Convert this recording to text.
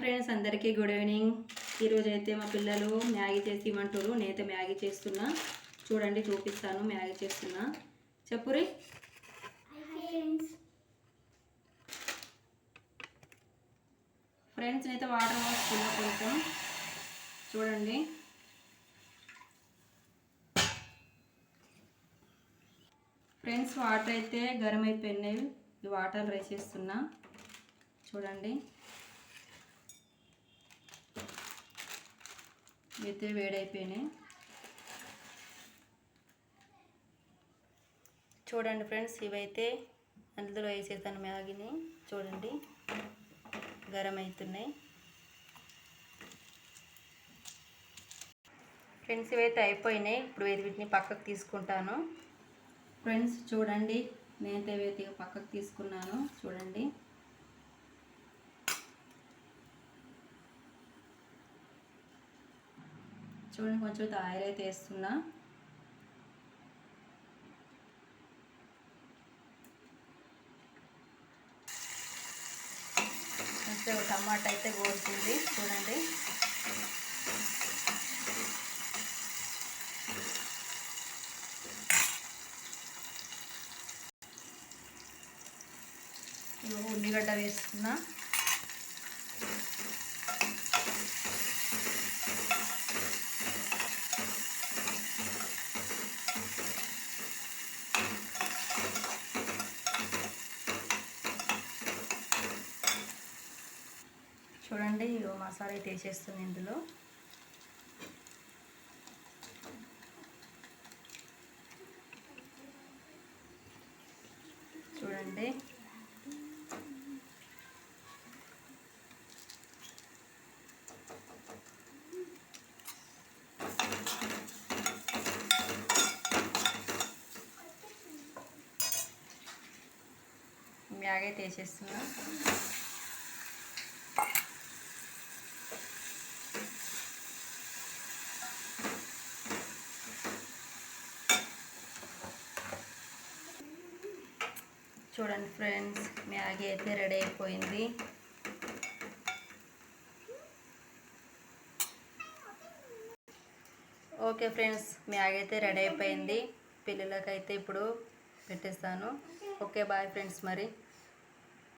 Friends అందరికీ good evening ఈరోజు అయితే మా పిల్లలు మ్యాగీ చేసి ఇవ్వమంటారు నేనైతే మ్యాగీ చేస్తున్నా. చూడండి చూపిస్తాను. మ్యాగీ చేస్తున్నా. చెప్పురి. ఫ్రెండ్స్ అయితే వాటర్ పోసుకున్నా కొంచెం. చూడండి. ఫ్రెండ్స్ వాటర్ అయితే గరం అయిపోయినాయి ఈ వాటర్ వేసేస్తున్నా. చూడండి. అయితే వేడైపోయినాయి. చూడండి ఫ్రెండ్స్ ఇవైతే అందులో వేసేసాను మ్యాగీని. చూడండి గరం అవుతున్నాయి ఫ్రెండ్స్ ఇవైతే అయిపోయినాయి. ఇప్పుడు వీటిని పక్కకు తీసుకుంటాను. ఫ్రెండ్స్ చూడండి నేనైతే ఇవైతే పక్కకు తీసుకున్నాను. చూడండి. చూడండి కొంచెం ఆయిల్ అయితే వేస్తున్నా కొంచెం టమాటా అయితే కోరుతుంది చూడండి. ఉల్లిగడ్డ వేస్తున్నా. చూడండి ఇగో మసాలా అయితే వేసేస్తుంది ఇందులో. చూడండి. మ్యాగ్ అయితే వేసేస్తున్నా. చూడండి ఫ్రెండ్స్ మ్యాగీ అయితే రెడీ అయిపోయింది. ఓకే ఫ్రెండ్స్ మ్యాగీ అయితే రెడీ అయిపోయింది. పిల్లలకైతే ఇప్పుడు పెట్టేస్తాను. ఓకే బాయ్ ఫ్రెండ్స్ మరి.